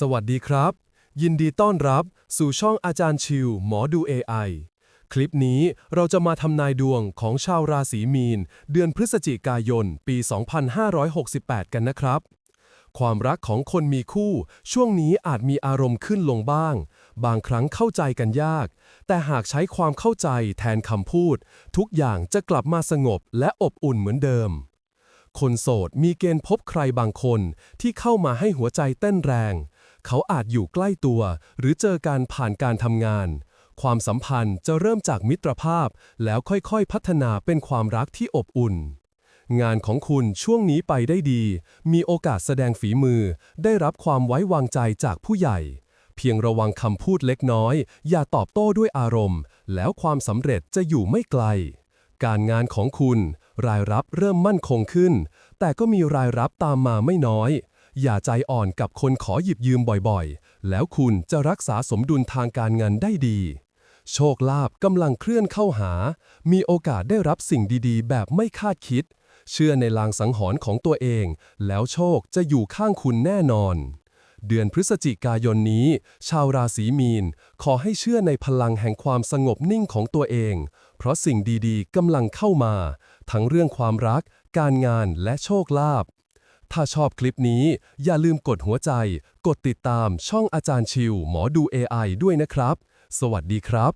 สวัสดีครับ ยินดีต้อนรับสู่ช่องอาจารย์ชิว หมอดู AI คลิปนี้เราจะมาทำนายดวงของชาวราศีมีน เดือนพฤศจิกายน ปี 2568 กันนะครับ ความรักของคนมีคู่ ช่วงนี้อาจมีอารมณ์ขึ้นลงบ้าง บางครั้งเข้าใจกันยาก แต่หากใช้ความเข้าใจแทนคำพูด ทุกอย่างจะกลับมาสงบและอบอุ่นเหมือนเดิมคนโสดมีเกณฑ์พบใครบางคนที่เข้ามาให้หัวใจเต้นแรง เขาอาจอยู่ใกล้ตัว หรือเจอการผ่านการทำงาน ความสัมพันธ์จะเริ่มจากมิตรภาพ แล้วค่อยๆ พัฒนาเป็นความรักที่อบอุ่น งานของคุณช่วงนี้ไปได้ดี มีโอกาสแสดงฝีมือ ได้รับความไว้วางใจจากผู้ใหญ่ เพียงระวังคำพูดเล็กน้อย อย่าตอบโต้ด้วยอารมณ์ แล้วความสำเร็จจะอยู่ไม่ไกล การงานของคุณ รายรับเริ่มมั่นคงขึ้น แต่ก็มีรายรับตามมาไม่น้อย อย่าใจอ่อนกับคนขอหยิบยืมบ่อยๆ แล้วคุณจะรักษาสมดุลทางการเงินได้ดี โชคลาภกำลังเคลื่อนเข้าหา มีโอกาสได้รับสิ่งดีๆ แบบไม่คาดคิด เชื่อในลางสังหรณ์ของตัวเอง แล้วโชคจะอยู่ข้างคุณแน่นอน เดือนพฤศจิกายนนี้ ชาวราศีมีน ขอให้เชื่อในพลังแห่งความสงบนิ่งของตัวเอง เพราะสิ่งดีๆกำลังเข้ามา ทั้งเรื่องความรัก การงานและโชคลาภ ถ้าชอบคลิปนี้ อย่าลืมกดหัวใจ กดติดตามช่องอาจารย์ชิว หมอดู AI ด้วยนะครับ สวัสดีครับ